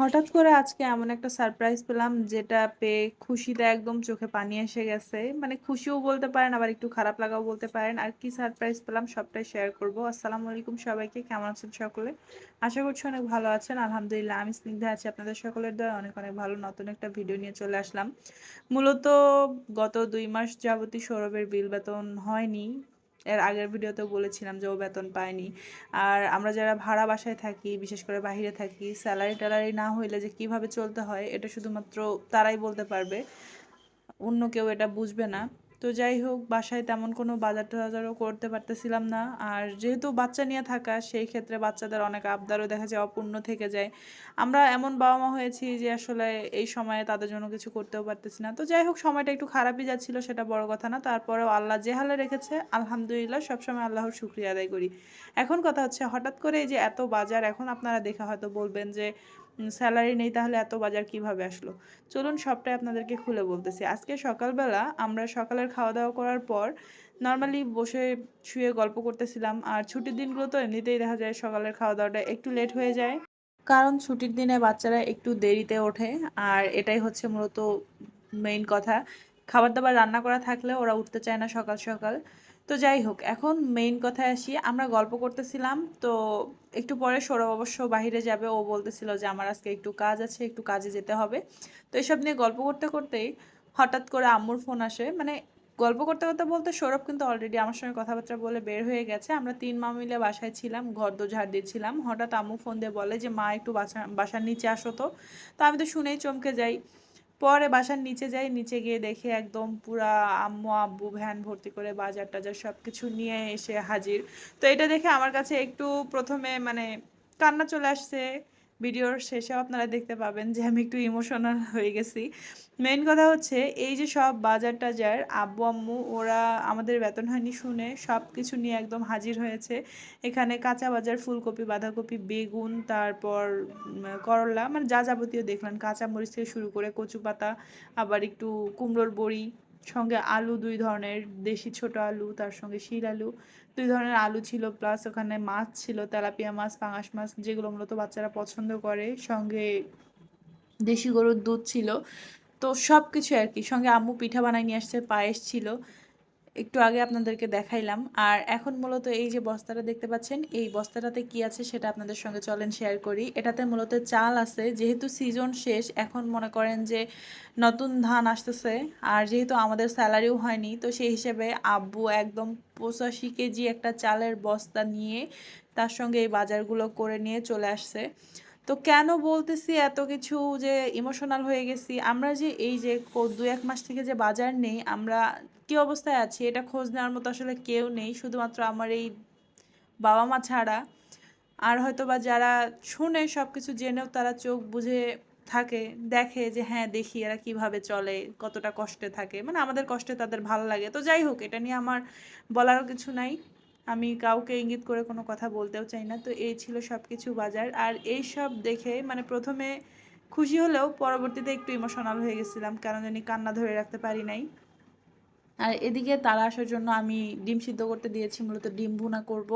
হঠাৎ করে আজকে এমন একটা সারপ্রাইজ পেলাম যেটা পেয়ে খুশিতে একদম চোখে পানি এসে গেছে। মানে খুশিও বলতে পারেন আবার একটু খারাপ লাগাও বলতে পারেন। আর কি সারপ্রাইজ পেলাম সবটাই শেয়ার করব। আসসালামু আলাইকুম সবাইকে। কেমন আছেন সকলে? আশা করছি অনেক ভালো আছেন। আলহামদুলিল্লাহ আমি স্নিগ্ধা আছি আপনাদের সকলের দয়ায় অনেক, অনেক ভালো নতুন একটা ভিডিও নিয়ে চলে আসলাম। মূলত গত দুই মাস যাবতই সৌরভের বিল বেতন হয়নি। এর আগের ভিডিওতেও বলেছিলাম যে ও বেতন পায়নি। আর আমরা যারা ভাড়া বাসায় থাকি, বিশেষ করে বাহিরে থাকি স্যালারি ট্যালারি না হইলে যে কীভাবে চলতে হয়, এটা শুধুমাত্র তারাই বলতে পারবে। অন্য কেউ এটা বুঝবে না। তো যাই হোক, বাসায় তেমন কোনো বাজার টাজারও করতে পারতেছিলাম না। আর যেহেতু বাচ্চা নিয়ে থাকা, সেই ক্ষেত্রে বাচ্চাদের অনেক আবদারও দেখা যায়, অপূর্ণ থেকে যায়। আমরা এমন বাবা মা হয়েছি যে আসলে এই সময়ে তাদের জন্য কিছু করতেও পারতেছি না। তো যাই হোক, সময়টা একটু খারাপই যাচ্ছিল, সেটা বড় কথা না। তারপরেও আল্লাহ যে হালে রেখেছে, আলহামদুলিল্লাহ সবসময় আল্লাহর শুক্রিয়া আদায় করি। এখন কথা হচ্ছে, হঠাৎ করে এই যে এত বাজার, এখন আপনারা দেখে হয়তো বলবেন যে স্যালারি নেই, তাহলে এত বাজার কীভাবে আসলো? চলুন সবটাই আপনাদেরকে খুলে বলতেছি। আজকে সকালবেলা আমরা সকালের খাওয়া দাওয়া করার পর নর্মালি বসে শুয়ে গল্প করতেছিলাম, আর ছুটির দিনগুলো তো এমনিতেই দেখা যায় সকালের খাওয়া দাওয়াটা একটু লেট হয়ে যায়। কারণ ছুটির দিনে বাচ্চারা একটু দেরিতে ওঠে, আর এটাই হচ্ছে মূলত মেইন কথা। খাবার দাবার রান্না করা থাকলে ওরা উঠতে চায় না সকাল সকাল। তো যাই হোক, এখন মেইন কথায় আসি। আমরা গল্প করতেছিলাম, তো একটু পরে সৌরভ অবশ্য বাহিরে যাবে। ও বলতেছিল যে, আমার আজকে একটু কাজ আছে, একটু কাজে যেতে হবে। তো এসব নিয়ে গল্প করতে করতেই হঠাৎ করে আম্মুর ফোন আসে। মানে গল্প করতে করতে বলতে সৌরভ কিন্তু অলরেডি আমার সঙ্গে কথাবার্তা বলে বের হয়ে গেছে। আমরা তিন মা মিলে বাসায় ছিলাম, ঘর দো ঝাড় দিচ্ছিলাম হঠাৎ আম্মু ফোন দিয়ে বলে যে, মা, একটু বাসা, বাসার নিচে আসো তো। তো আমি তো শুনেই চমকে যাই। পরে বাসার নিচে যাই, নিচে গিয়ে দেখে একদম পুরা আম্মু, আব্বু ভ্যান ভর্তি করে বাজার টাজার সব কিছু নিয়ে এসে হাজির। তো এটা দেখে আমার কাছে একটু প্রথমে মানে কান্না চলে আসছে। ভিডিওর শেষেও আপনারা দেখতে পাবেন যে আমি একটু ইমোশনাল হয়ে গেছি। মেন কথা হচ্ছে, এই যে সব বাজার টাজার, আব্বু, আম্মু, ওরা আমাদের বেতন হয়নি শুনে সব কিছু নিয়ে একদম হাজির হয়েছে। এখানে কাঁচা বাজার, ফুলকপি, বাঁধাকপি, বেগুন, তারপর করলা মানে যা যাবতীয় দেখলেন কাঁচা মরিচ থেকে শুরু করে কচু পাতা আবার একটু কুমড়োর বড়ি সঙ্গে আলু দুই ধরনের, দেশি ছোট আলু, তার সঙ্গে শিল আলু। দুই ধরনের আলু ছিল প্লাস ওখানে মাছ ছিল, তেলাপিয়া মাছ, পাঙাশ মাছ, যেগুলো মূলত বাচ্চারা পছন্দ করে। সঙ্গে দেশি গরুর দুধ ছিল। তো সব কিছু আর কি, সঙ্গে আম্মু পিঠা বানায় নিয়ে আসছে, পায়েস ছিল। একটু আগে আপনাদেরকে দেখাইলাম। আর এখন মূলত এই যে বস্তাটা দেখতে পাচ্ছেন, এই বস্তাটাতে কি আছে সেটা আপনাদের সঙ্গে চলেন শেয়ার করি। এটাতে মূলত চাল আছে। যেহেতু সিজন শেষ, এখন মনে করেন যে নতুন ধান আসতেছে। আর যেহেতু আমাদের স্যালারিও হয়নি, তো সেই হিসেবে আব্বু একদম পঁচাশি কেজি একটা চালের বস্তা নিয়ে তার সঙ্গে এই বাজারগুলো করে নিয়ে চলে আসছে। তো কেন বলতেছি এত কিছু যে ইমোশনাল হয়ে গেছি? আমরা যে এই যে দু এক মাস থেকে যে বাজার নেই, আমরা কি অবস্থায় আছি? এটা খোঁজ নেওয়ার মতো আসলে কেউ নেই। শুধুমাত্র আমার এই বাবা মা ছাড়া। আর হয়তো বা যারা শুনে সব কিছু জেনেও তারা চোখ বুঝে থাকে, দেখে যে হ্যাঁ দেখি এরা কীভাবে চলে, কতটা কষ্টে থাকে। মানে আমাদের কষ্টে তাদের ভালো লাগে। তো যাই হোক, এটা নিয়ে আমার বলারও কিছু নাই। আমি কাউকে ইঙ্গিত করে কোনো কথা বলতেও চাই না। তো এই ছিল সব কিছু বাজার। আর এই সব দেখে মানে প্রথমে খুশি হলেও পরবর্তীতে একটু ইমোশনাল হয়ে গেছিলাম, কারণ জানি কান্না ধরে রাখতে পারি নাই। আর এদিকে তারা আসার জন্য আমি ডিম সিদ্ধ করতে দিয়েছি, মূলত ডিম ভুনা করব।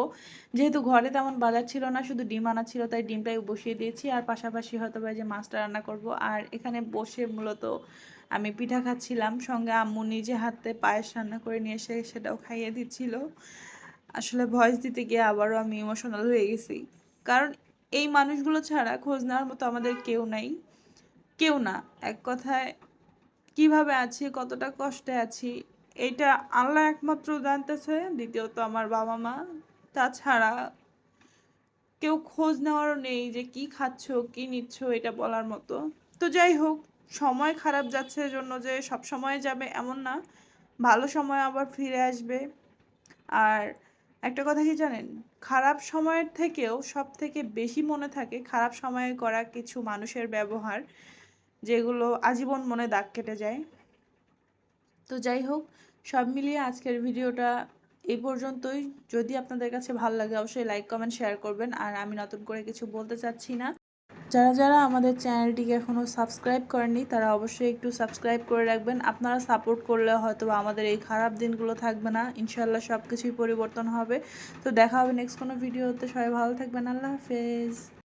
যেহেতু ঘরে তেমন বাজার ছিল না, শুধু ডিম আনা ছিল, তাই ডিমটাই বসিয়ে দিয়েছি। আর পাশাপাশি হয়তো বা যে মাছটা রান্না করব। আর এখানে বসে মূলত আমি পিঠা খাচ্ছিলাম। সঙ্গে আম্মু নিজে হাতে পায়েস রান্না করে নিয়ে এসে সেটাও খাইয়ে দিচ্ছিল। আসলে ভয়েস দিতে গিয়ে আবারও আমি ইমোশনাল হয়ে গেছি। কারণ এই মানুষগুলো ছাড়া খোঁজ নেওয়ার মতো আমাদের কেউ নাই। কেউ না। এক কথায়, কীভাবে আছি, কতটা কষ্টে আছি এটা আল্লাহ একমাত্র জানতেছে। দ্বিতীয়ত আমার বাবা মা। তাছাড়া কেউ খোঁজ নেওয়ারও নেই যে কি খাচ্ছ, কি নিচ্ছ এটা বলার মতো। তো যাই হোক, সময় খারাপ যাচ্ছে জন্য যে সব সময় যাবে এমন না। ভালো সময় আবার ফিরে আসবে। আর একটা কথা কি জানেন? খারাপ সময়ের থেকেও সব থেকে বেশি মনে থাকে খারাপ সময়ে করা কিছু মানুষের ব্যবহার, যেগুলো আজীবন মনে দাগ কেটে যায়। তো যাই হোক, সব মিলিয়ে আজকের ভিডিওটা এই পর্যন্তই। যদি আপনাদের কাছে ভালো লাগে, অবশ্যই লাইক কমেন্ট শেয়ার করবেন। আর আমি নতুন করে কিছু বলতে চাচ্ছি না। যারা যারা আমাদের চ্যানেলটিকে এখনও সাবস্ক্রাইব করেননি, তারা অবশ্যই একটু সাবস্ক্রাইব করে রাখবেন। আপনারা সাপোর্ট করলে হয়তো আমাদের এই খারাপ দিনগুলো থাকবে না। ইনশাল্লাহ সব কিছুই পরিবর্তন হবে। তো দেখা হবে নেক্সট কোনো ভিডিওতে সবাই ভালো থাকবেন। আল্লাহ হাফেজ।